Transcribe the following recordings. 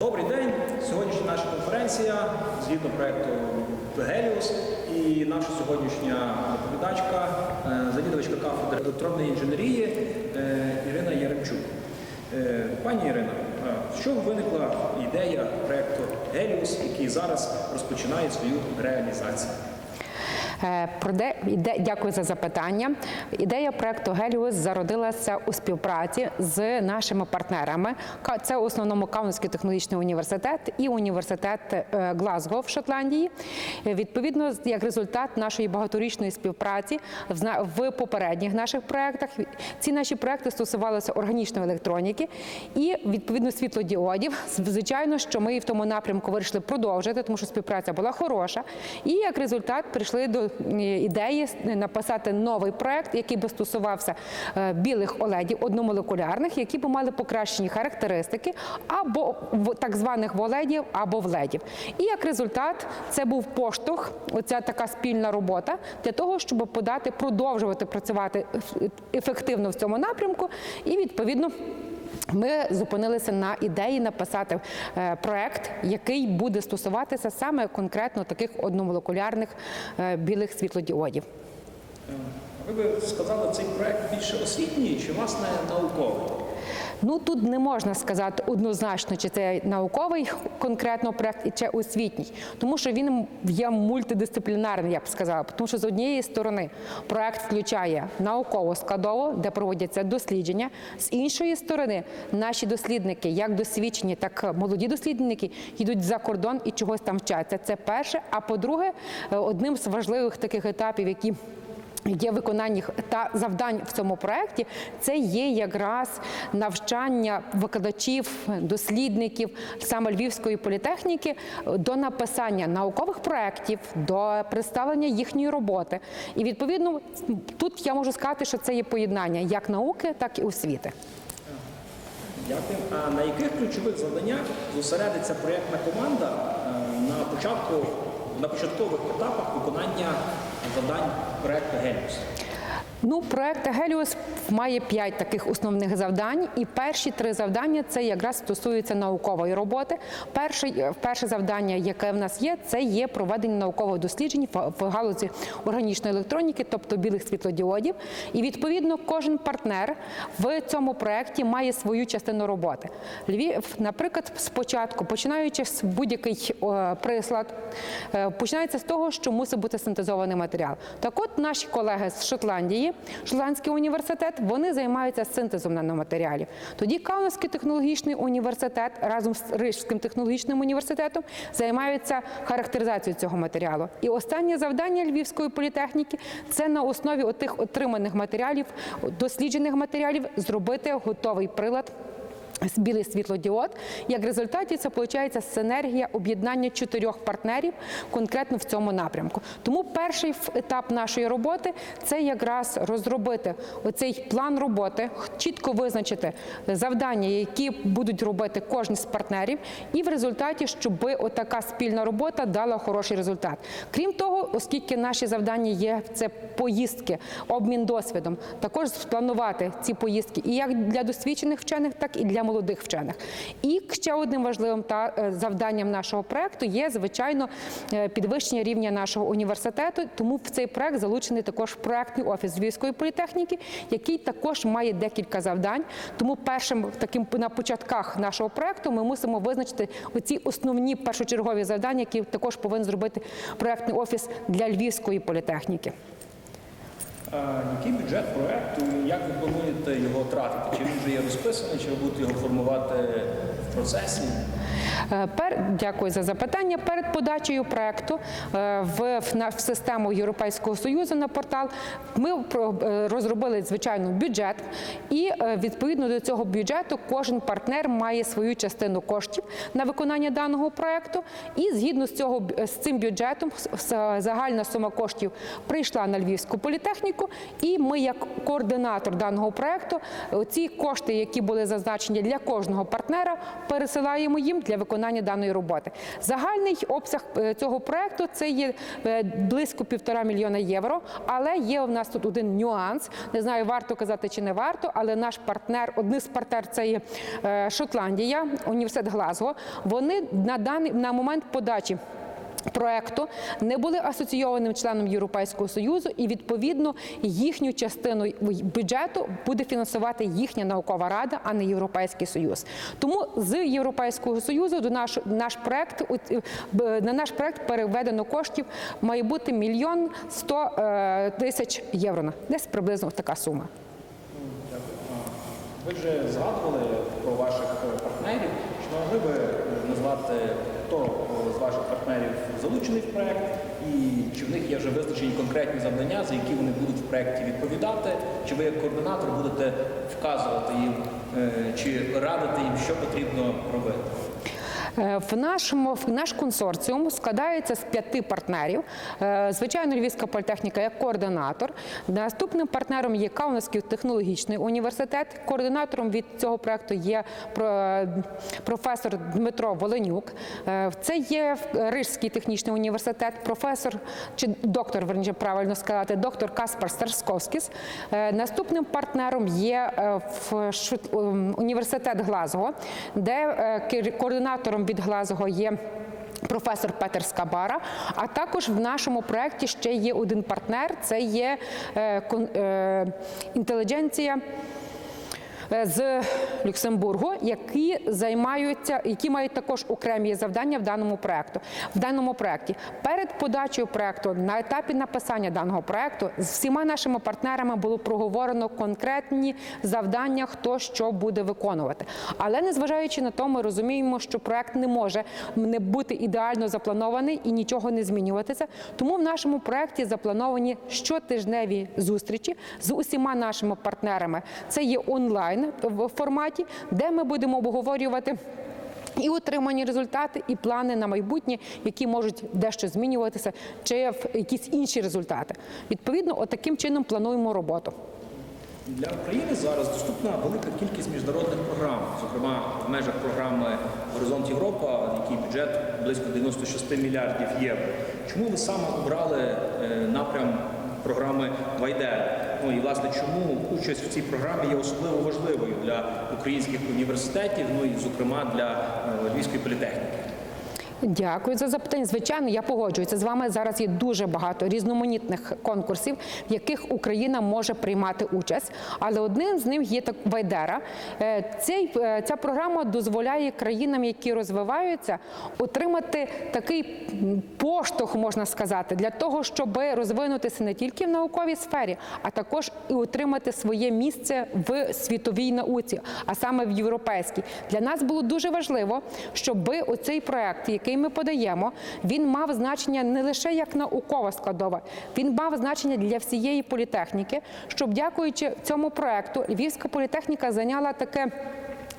Добрий день. Сьогоднішня наша конференція згідно проєкту Геліус і наша сьогоднішня доповідачка, е, завідувачка кафедри електронної інженерії е, Ірина Яремчук. Е, Пані Ірина, з чого виникла ідея проєкту Геліус, який зараз розпочинає свою реалізацію? Е, Про де іде дякую за запитання. Ідея проекту Геліус зародилася у співпраці з нашими партнерами. Це в основному Каунський технологічний університет і університет е, Глазго в Шотландії. Відповідно, як результат нашої багаторічної співпраці в попередніх наших проектах ці наші проекти стосувалися органічної електроніки і відповідно світлодіодів. Звичайно, що ми в тому напрямку вирішили продовжити, тому що співпраця була хороша. І як результат прийшли до ідеї написати новий проект, який би стосувався е, білих оледів одномолекулярних, які б мали покращені характеристики або так званих воледів або вледів. І як результат, це був поштовх, оця така спільна робота для того, щоб подати, продовжувати працювати ефективно в цьому напрямку, і відповідно. Ми зупинилися на ідеї написати е, проект, який буде стосуватися саме конкретно таких одномолекулярних е, білих світлодіодів. Ви би сказали, цей проект більше освітній чи власне науковий? Ну тут не можна сказати однозначно, чи це науковий конкретно проект і чи освітній, тому що він є мультидисциплінарний, я б сказала. Тому що з однієї сторони проект включає наукову складову, де проводяться дослідження. З іншої сторони, наші дослідники, як досвідчені, так молоді дослідники, йдуть за кордон і чогось там вчаться. Це перше. А по-друге, е, одним з важливих таких етапів, які Є виконання та завдань в цьому проєкті, це є якраз навчання викладачів, дослідників саме Львівської політехніки до написання наукових проєктів, до представлення їхньої роботи. І відповідно тут я можу сказати, що це є поєднання як науки, так і освіти. Дякую. А на яких ключових завданнях зосередиться проєктна команда е, на початку на початкових етапах виконання завдань проекту Геліус? Ну, проект Геліус має п'ять таких основних завдань, і перші три завдання це якраз стосуються наукової роботи. Перше, перше завдання, яке в нас є, це є проведення наукових досліджень в галузі органічної електроніки, тобто білих світлодіодів. І відповідно кожен партнер в цьому проекті має свою частину роботи. Львів, наприклад, спочатку, починаючи з будь-який е, прислад, е, починається з того, що мусить бути синтезований матеріал. Так от наші колеги з Шотландії, Шотландський університет, вони займаються синтезом наноматеріалів. Тоді Каунський технологічний університет разом з Рижським технологічним університетом займаються характеризацією цього матеріалу. І останнє завдання Львівської політехніки це на основі отих отриманих матеріалів, досліджених матеріалів, зробити готовий прилад білий світлодіод. Як результаті це виходить синергія об'єднання чотирьох партнерів конкретно в цьому напрямку. Тому перший етап нашої роботи це якраз розробити оцей план роботи, чітко визначити завдання, які будуть робити кожен з партнерів, і в результаті, щоб отака спільна робота дала хороший результат. Крім того, оскільки наші завдання є це поїздки, обмін досвідом, також спланувати ці поїздки і як для досвідчених вчених, так і для молодих вчених. І ще одним важливим та е, завданням нашого проекту є звичайно е, підвищення рівня нашого університету. Тому в цей проект залучений також проектний офіс Львівської політехніки, який також має декілька завдань. Тому першим таким на початках нашого проекту ми мусимо визначити оці основні першочергові завдання, які також повинен зробити проектний офіс для Львівської політехніки. Який бюджет проекту? Як ви плануєте його тратити? Чи він вже є розписаний, чи ви будете його формувати в процесі? Е, Пер дякую за запитання. Перед подачею проекту е, в, в, систему Європейського союзу на портал ми е, розробили звичайно бюджет, і відповідно до цього бюджету кожен партнер має свою частину коштів на виконання даного проекту. І згідно з цього з цим бюджетом загальна сума коштів прийшла на Львівську політехніку. І ми, як координатор даного проекту, ці кошти, які були зазначені для кожного партнера, пересилаємо їм для виконання даної роботи. Загальний обсяг е, цього проекту це є е, близько півтора мільйона євро. Але є у нас тут один нюанс. Не знаю, варто казати чи не варто, але наш партнер, один з партнер це є е, Шотландія, університет Глазго. Вони на даний на момент подачі. Проекту не були асоційованим членом Європейського союзу, і відповідно їхню частину бюджету буде фінансувати їхня наукова рада, а не Європейський Союз. Тому з Європейського союзу до наш, наш проект е, на наш проект переведено коштів має бути мільйон сто е, тисяч євро. Десь приблизно така сума. Ви вже згадували про ваших е, партнерів. Чи могли би е, назвати, хто е, з ваших партнерів залучений в проєкт, і чи в них є вже визначені конкретні завдання, за які вони будуть в проєкті відповідати? Чи ви як координатор будете вказувати їм чи радити їм, що потрібно робити? Е, В нашому в наш консорціум складається з п'яти партнерів. Е, Звичайно, Львівська політехніка як координатор. Наступним партнером є Каунасський технологічний університет. Координатором від цього проекту є професор Дмитро Воленюк. Е, Це є Рижський технічний університет, професор чи доктор, верніше правильно сказати, доктор Каспар Старсковськіс. Е, Наступним партнером є е, ем, університет Глазго, де е, координатором від Глазго є. Професор Петер Скабара, а також в нашому проєкті ще є один партнер. Це є е, е, інтелігенція з Люксембургу, які займаються, які мають також окремі завдання в даному проекту. В даному проекті перед подачею проекту на етапі написання даного проекту з всіма нашими партнерами було проговорено конкретні завдання, хто що буде виконувати. Але незважаючи на то, ми розуміємо, що проект не може не бути ідеально запланований і нічого не змінюватися. Тому в нашому проекті заплановані щотижневі зустрічі з усіма нашими партнерами. Це є онлайн в форматі, де ми будемо обговорювати. І отримані результати, і плани на майбутнє, які можуть дещо змінюватися, чи в якісь інші результати. Відповідно, отаким чином плануємо роботу. Для України зараз доступна велика кількість міжнародних програм, зокрема в межах програми Горизонт Європа, який бюджет близько 96 мільярдів євро. Чому ви саме обрали е, напрям програми Вайдер? Ну і власне чому участь в цій програмі є особливо важливою для українських університетів, ну і зокрема для е, Львівської політехніки? Дякую за запитання. Звичайно, я погоджуюся з вами. Зараз є дуже багато різноманітних конкурсів, в яких Україна може приймати участь. Але одним з них є так Вайдера. Е, Цей, е, ця програма дозволяє країнам, які розвиваються, отримати такий поштовх, можна сказати, для того, щоб розвинутися не тільки в науковій сфері, а також і отримати своє місце в світовій науці, а саме в європейській. Для нас було дуже важливо, щоб оцей проект, який ми подаємо, він мав значення не лише як наукова складова, він мав значення для всієї політехніки. Щоб, дякуючи цьому проекту, Львівська політехніка зайняла таке.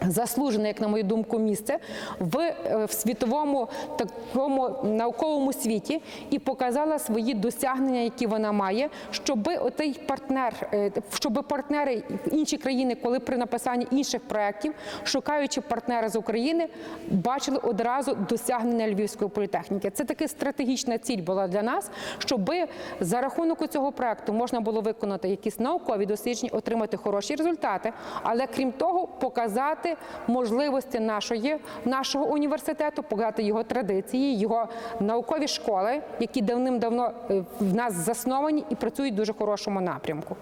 Заслужене, як на мою думку, місце в, е, в світовому такому науковому світі і показала свої досягнення, які вона має, щоб отей партнер, е, щоб партнери інші країни, коли при написанні інших проєктів, шукаючи партнера з України, бачили одразу досягнення львівської політехніки. Це таки стратегічна ціль була для нас, щоб за рахунок цього проекту можна було виконати якісь наукові дослідження, отримати хороші результати, але крім того, показати можливості нашої нашого університету, показати його традиції, його наукові школи, які давним-давно е, в нас засновані і працюють в дуже хорошому напрямку.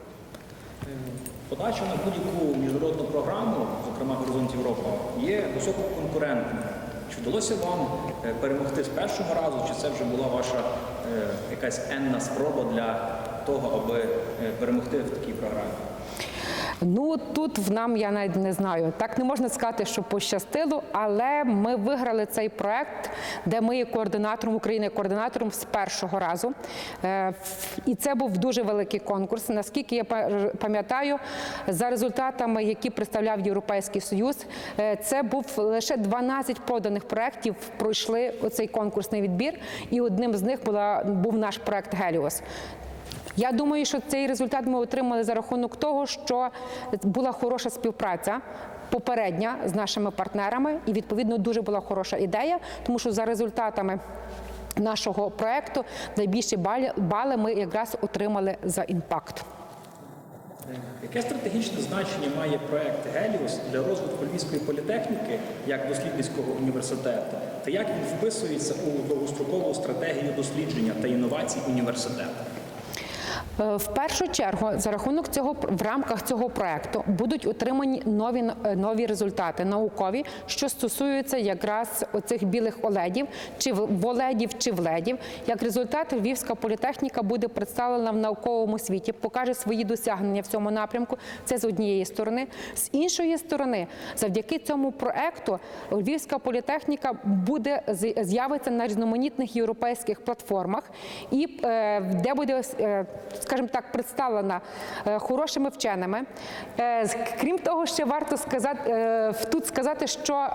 Подача на будь-яку міжнародну програму, зокрема Горизонт Європа, є висококонкурентною. Чи вдалося вам е, перемогти з першого разу, чи це вже була ваша е, якась енна спроба для того, аби перемогти в такій програмі? Ну тут в нам я навіть не знаю. Так не можна сказати, що пощастило, але ми виграли цей проект, де ми є координатором України, координатором з першого разу. Е, І це був дуже великий конкурс. Наскільки я пам'ятаю, за результатами, які представляв Європейський Союз, е, це був лише 12 поданих проєктів, пройшли оцей конкурсний відбір, і одним з них була був наш проект Геліос. Я думаю, що цей результат ми отримали за рахунок того, що була хороша співпраця попередня з нашими партнерами, і відповідно дуже була хороша ідея, тому що за результатами. Нашого проекту найбільші бали, ми якраз отримали за імпакт. Яке стратегічне значення має проект Геліус для розвитку Львівської політехніки як дослідницького університету? Та як він вписується у довгострокову стратегію дослідження та інновацій університету? Е, В першу чергу за рахунок цього в рамках цього проекту будуть отримані нові е, нові результати наукові, що стосуються якраз оцих білих оледів, чи воледів, чи вледів. Як результат, Львівська політехніка буде представлена в науковому світі, покаже свої досягнення в цьому напрямку. Це з однієї сторони. З іншої сторони, завдяки цьому проекту Львівська політехніка буде з- з'явиться на різноманітних європейських платформах, і е, де буде, скажімо так, представлена е, хорошими вченими. Е, Крім того, ще варто сказати е, тут сказати, що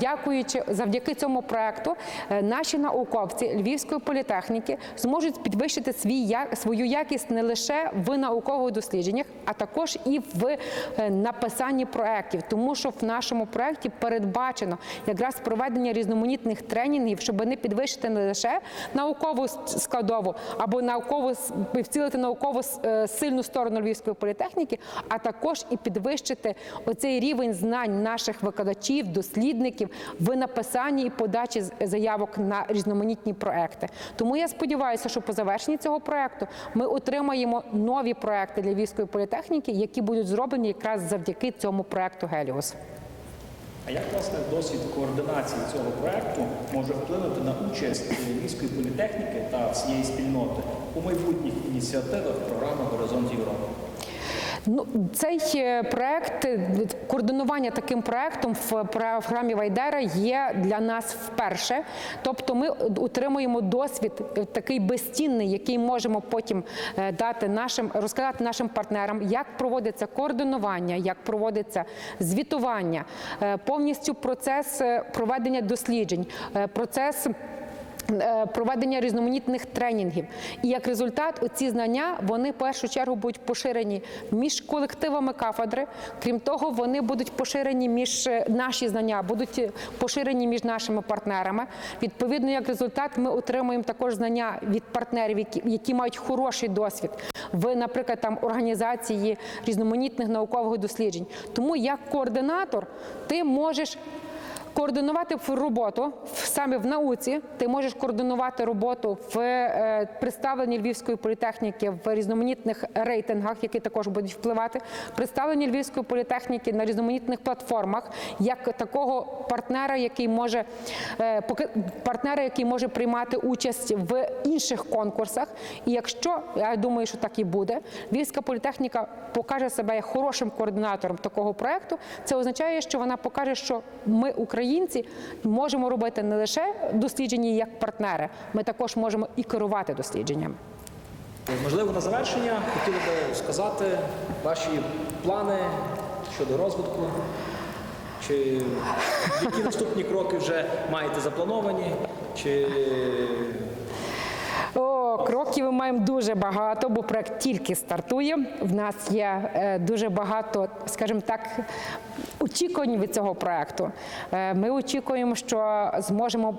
дякуючи завдяки цьому проекту, наші науковці Львівської політехніки зможуть підвищити свій я- свою якість не лише в наукових дослідженнях, а також і в написанні проєктів, тому що в нашому проєкті передбачено якраз проведення різноманітних тренінгів, щоб не підвищити не лише наукову складову або наукову вцілити науково е, сильну сторону Львівської політехніки, а також і підвищити оцей рівень знань наших викладачів, дослідників в написанні і подачі заявок на різноманітні проекти. Тому я сподіваюся, що по завершенні цього проекту ми отримаємо нові проекти для Львівської політехніки, які будуть зроблені якраз завдяки цьому проекту Геліус. А як власне досвід координації цього проекту може вплинути на участь міської політехніки та всієї спільноти у майбутніх ініціативах програми Горизонт Європи? Ну, цей е, проект, е, координування таким проектом в програмі Вайдера є для нас вперше. Тобто ми отримуємо досвід е, такий безцінний, який можемо потім е, дати нашим, розказати нашим партнерам, як проводиться координування, як проводиться звітування, е, повністю процес е, проведення досліджень, е, процес. Е, Проведення різноманітних тренінгів, і як результат, оці знання вони в першу чергу будуть поширені між колективами кафедри. Крім того, вони будуть поширені між е, наші знання, будуть е, поширені між нашими партнерами. Відповідно, як результат, ми отримуємо також знання від партнерів, які, які мають хороший досвід в, наприклад, там організації різноманітних наукових досліджень. Тому як координатор ти можеш координувати роботу саме в науці. Ти можеш координувати роботу в е, представленні Львівської політехніки в різноманітних рейтингах, які також будуть впливати. Представлення Львівської політехніки на різноманітних платформах, як такого партнера, який може е, партнера, який може приймати участь в інших конкурсах. І якщо я думаю, що так і буде, Львівська політехніка покаже себе як хорошим координатором такого проекту. Це означає, що вона покаже, що ми, українці, можемо робити не лише дослідження як партнери, ми також можемо і керувати дослідженням. Можливо, на завершення хотіли би сказати ваші плани щодо розвитку, чи які наступні кроки вже маєте заплановані, чи О, кроків ми маємо дуже багато, бо проект тільки стартує. В нас є е, дуже багато, скажімо так, очікувань від цього проекту. Е, Ми очікуємо, що зможемо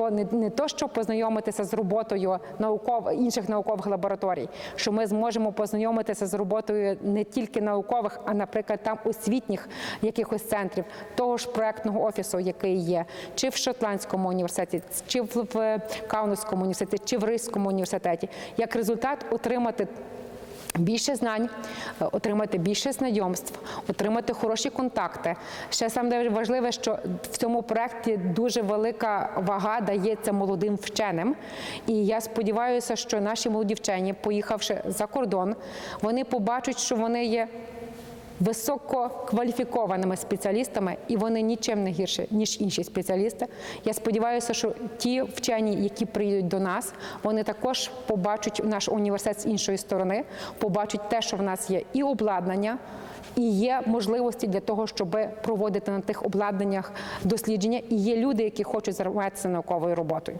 е, не, то, що познайомитися з роботою науков інших наукових лабораторій, що ми зможемо познайомитися з роботою не тільки наукових, а наприклад, там освітніх якихось центрів того ж проектного офісу, який є, чи в Шотландському університеті, чи в, Каунасському університеті, чи в Ризькому університеті, як результат отримати. Більше знань, е, отримати більше знайомств, отримати хороші контакти. Ще саме важливе, що в цьому проєкті дуже велика вага дається молодим вченим. І я сподіваюся, що наші молоді вчені, поїхавши за кордон, вони побачать, що вони є висококваліфікованими спеціалістами, і вони нічим не гірше, ніж інші спеціалісти. Я сподіваюся, що ті вчені, які приїдуть до нас, вони також побачать наш університет з іншої сторони, побачать те, що в нас є і обладнання. І є можливості для того, щоб проводити на тих обладнаннях дослідження, і є люди, які хочуть займатися науковою роботою.